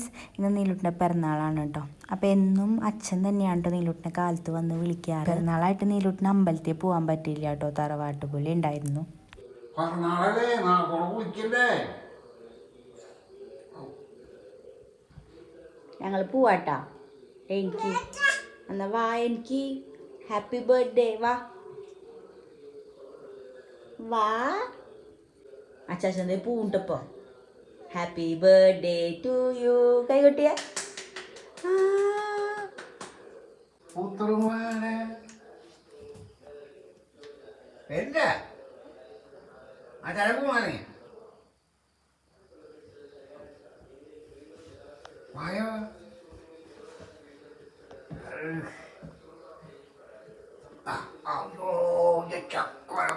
Friends ഇന്ന് നീലുട്ടിന്റെ പിറന്നാളാണ് കേട്ടോ അപ്പോൾ എന്നും അച്ഛൻ തന്നെയാണ് കേട്ടോ നീലുട്ടിനെ കാലത്ത് വന്ന് വിളിക്കാറ്. പിറന്നാളായിട്ട് നീലുട്ടിന് അമ്പലത്തിൽ പോകാൻ പറ്റിയില്ല കേട്ടോ തറവാട്ട് പുലി ഉണ്ടായിരുന്നു. ഞങ്ങൾ പോവാട്ടാ എനിക്ക്. എന്നാ വാ എനിക്ക് ഹാപ്പി ബർത്ത്ഡേ വാ. വാ. അച്ചാച്ചന്റെ പൂണ്ടപ്പോ ഹാപ്പി ബർത്ത്ഡേ ടു യു കൈകൊട്ടിയ. എന്റെ ആ ചരക്കുമാനെ. വായോ. അയ്യോ, ഈ ചക്കര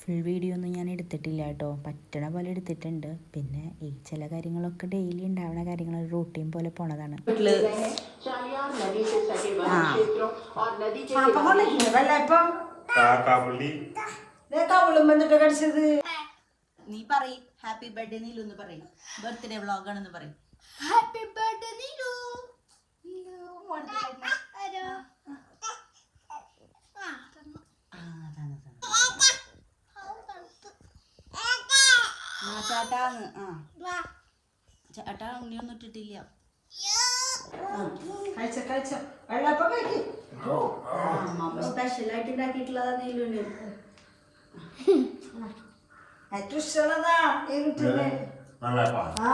ഫുൾ വീഡിയോ ഒന്നും ഞാൻ എടുത്തിട്ടില്ല കേട്ടോ. പറ്റണ പോലെ എടുത്തിട്ടുണ്ട്. പിന്നെ ഈ ചില കാര്യങ്ങളൊക്കെ ഡെയിലി ഉണ്ടാവുന്ന കാര്യങ്ങൾ റൂട്ടീൻ പോലെ പോണതാണ്. കാക്കാപ്പള്ളി നീ പറയും ഹാപ്പി ബർത്ത്ഡേ നീലു എന്ന് പറയും. ബർത്ത്ഡേ വ്ളോഗ് ആണെന്ന് പറയും. Happy birthday Neelu. ആ ചേട്ടാന്ന് ആ. ചേട്ടാ ഉണ്ണിയൊന്നും ഇട്ടിട്ടില്ല. കഴിച്ച കഴിച്ച. വെള്ളപ്പം കഴിക്കും. സ്പെഷ്യൽ ആയിട്ട് ഉണ്ടാക്കിയിട്ടുള്ളതാ നീലുവിന്. ഏറ്റവും ഇഷ്ടമുള്ളതാ ഈ കുട്ടിന് ആ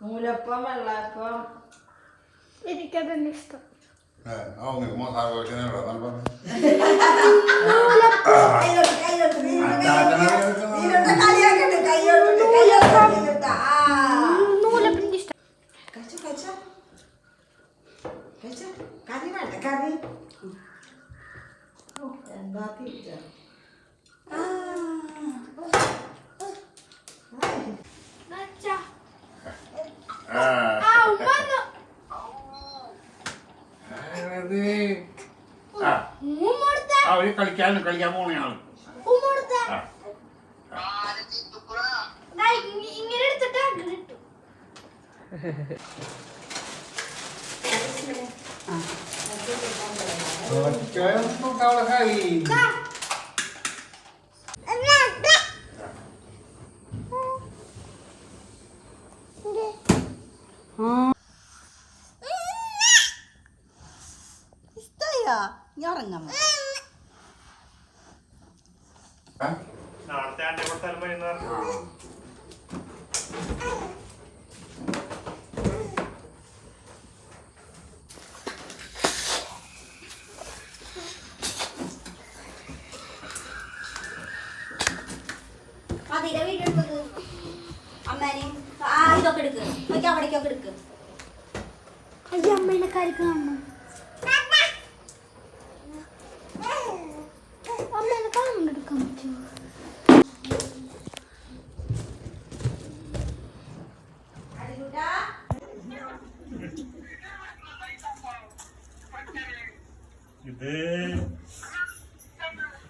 മൂലപ്പം വെള്ളപ്പം എനിക്കതന്നെ ഇഷ്ടം. കറി എന്താ അവർ കളിക്കാൻ കളിക്കാൻ കൊടുത്തേ ആ. ഇഷ്ടയാ? ഞാൻ ഉറങ്ങാം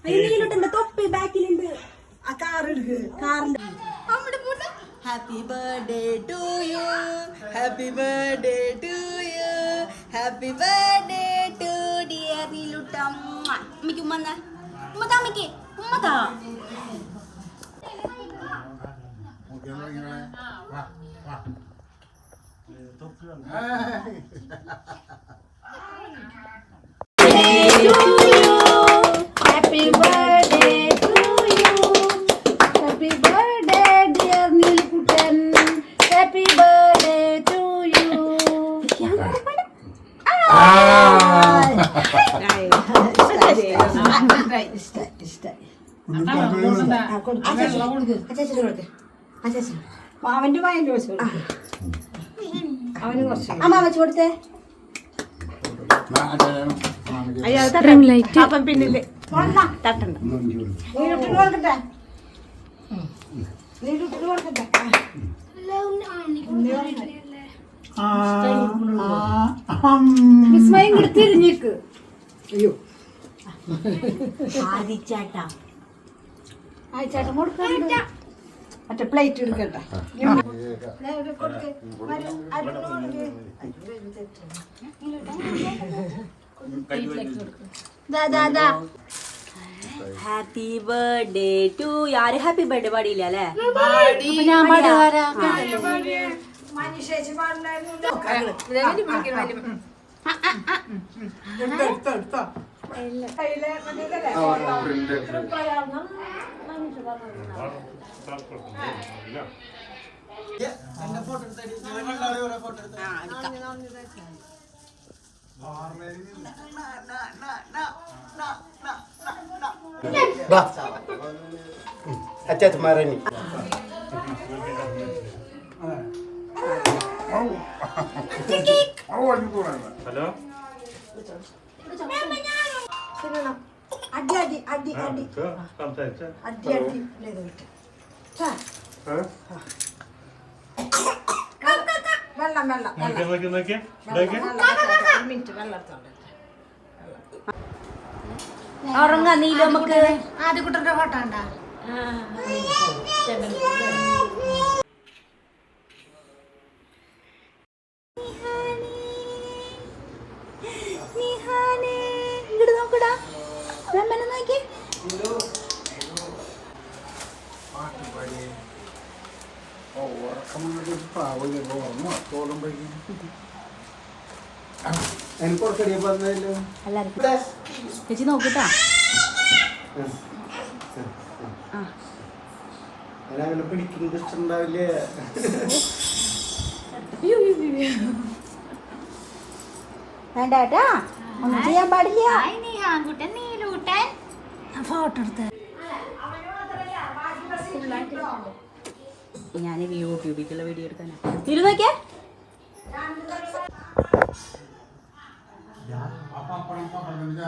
നീലുട്ടുണ്ട് തൊപ്പി ബാക്കിലുണ്ട്. ആ കാർ എടുക്ക് കാറിന്റെ happy birthday to you happy birthday to you happy birthday to dear നീലുട്ട അമ്മയ്ക്ക് ഉമ്മ എന്നാ? ഉമ്മ താ അമ്മയ്ക്ക്. ഉമ്മ താ. അവന്റെ വായന്റെ വെച്ച് അവന് കുറച്ച് അമ്മ വെച്ച് കൊടുത്തേ അപ്പം പിന്നിൽ തട്ടണ്ട നീരുട്ടിട്ട് കൊടുക്കട്ടെ നീരുട്ടിട്ട് കൊടുക്കട്ടെ വിസ്മയം കൂടി തിരിഞ്ഞേക്ക്. അയ്യോ. ആദിച്ചേട്ടാ. ആയിച്ചേട്ടൻ കൊടുക്കണ്ട മറ്റേ പ്ലേറ്റ് എടുക്കട്ടെ. ഹാപ്പി ബർത്ത്ഡേ ടു ആര് ഹാപ്പി ബർത്ത്ഡേ പാടിയില്ല അല്ലേ? ഞാൻ പാടുകാരാ ഇല്ല അച്ചാത്തുമാറനി ഹലോ? അടി അടി അടി അടി. അടി അടി വെള്ളം വെള്ളം മിനിറ്റ് വെള്ളം ഉറങ്ങാ നീല നമുക്ക്? ആദ്യ കുട്ടന്റെ ഫോട്ടോ ഉണ്ടാ ചേച്ചി നോക്കട്ടാ അങ്ങനെ പിടിക്കുന്നത് ഇഷ്ടണ്ടാവില്ലേ വേണ്ട കേട്ടാ ഒന്നും ചെയ്യാൻ പാടില്ല ഫോട്ടോ എടുത്ത. ഞാൻ യൂട്യൂബിലേക്കുള്ള വീഡിയോ എടുക്കാനാ തിരു നോക്കിയേ.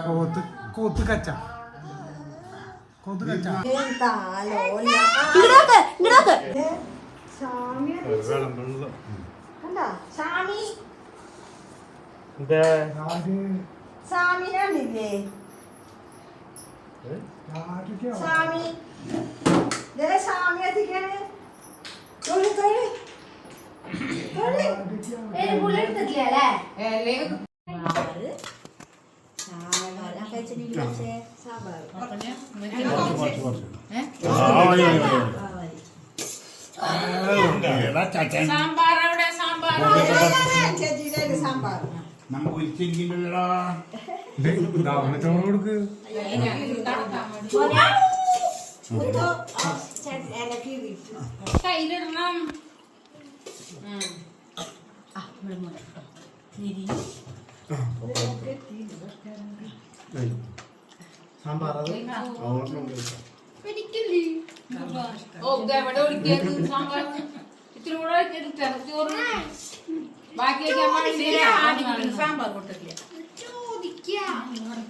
കോത്ത് കോത്ത് കച്ച. കോത്ത് കച്ച ഇങ്ങോട്ട് നോക്ക് ഇങ്ങോട്ട് നോക്ക് വെള്ളം വെള്ളം സ്വാമി ഇതാ സ്വാമിനാണില്ലേ സ്വാമി ദേ സ്വാമി എത്തിക്കാണ് തൊഴി തൊഴി തൊഴി ചേച്ചിയുടെ സാമ്പാർ നമ്മ ഒരിച്ചിരിക്കുന്നില്ലടാ അവന് ചോറ് കൊടുക്ക് സാമ്പാർ അത് അങ്ങോട്ടും സാമ്പാർ? കൊടുത്തില്ല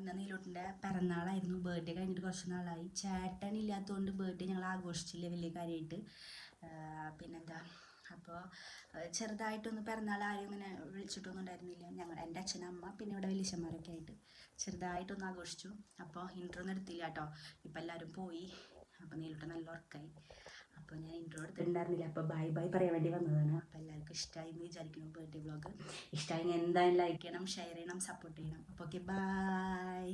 ഇന്ന് നീലൂട്ടിന്റെ പിറന്നാളായിരുന്നു. ബർത്ത്ഡേ കഴിഞ്ഞിട്ട് കുറച്ച് നാളായി. ചേട്ടൻ ഇല്ലാത്തതുകൊണ്ട് ബർത്ത്ഡേ ഞങ്ങൾ ആഘോഷിച്ചില്ല വലിയ കാര്യമായിട്ട്. പിന്നെന്താ? അപ്പോൾ ചെറുതായിട്ടൊന്ന് പിറന്നാൾ ആരും ഇങ്ങനെ വിളിച്ചിട്ടൊന്നും ഉണ്ടായിരുന്നില്ല. ഞങ്ങൾ എന്റെ അച്ഛൻ അമ്മ പിന്നെ ഇവിടെ വലിയച്ഛന്മാരൊക്കെ ആയിട്ട് ചെറുതായിട്ടൊന്ന് ആഘോഷിച്ചു. അപ്പോൾ ഇന്റർവ്യൂ ഒന്നും എടുത്തില്ല കേട്ടോ. ഇപ്പം എല്ലാവരും പോയി. അപ്പോൾ നീലൂട്ട നല്ല ഉറക്കായി. അപ്പോൾ ഞാൻ ഇൻട്രോ എടുത്തിട്ടുണ്ടായിരുന്നില്ല അപ്പോൾ ബൈ ബൈ പറയാൻ വേണ്ടി വന്നതാണ്. അപ്പോൾ എല്ലാവർക്കും ഇഷ്ടമായി എന്ന് വിചാരിക്കുന്നു ബർത്ത്ഡേ വ്ളോഗ് ഇഷ്ടമായി എന്തായാലും ലൈക്ക് ചെയ്യണം ഷെയർ ചെയ്യണം സപ്പോർട്ട് ചെയ്യണം. അപ്പോൾ ഓക്കെ ബൈ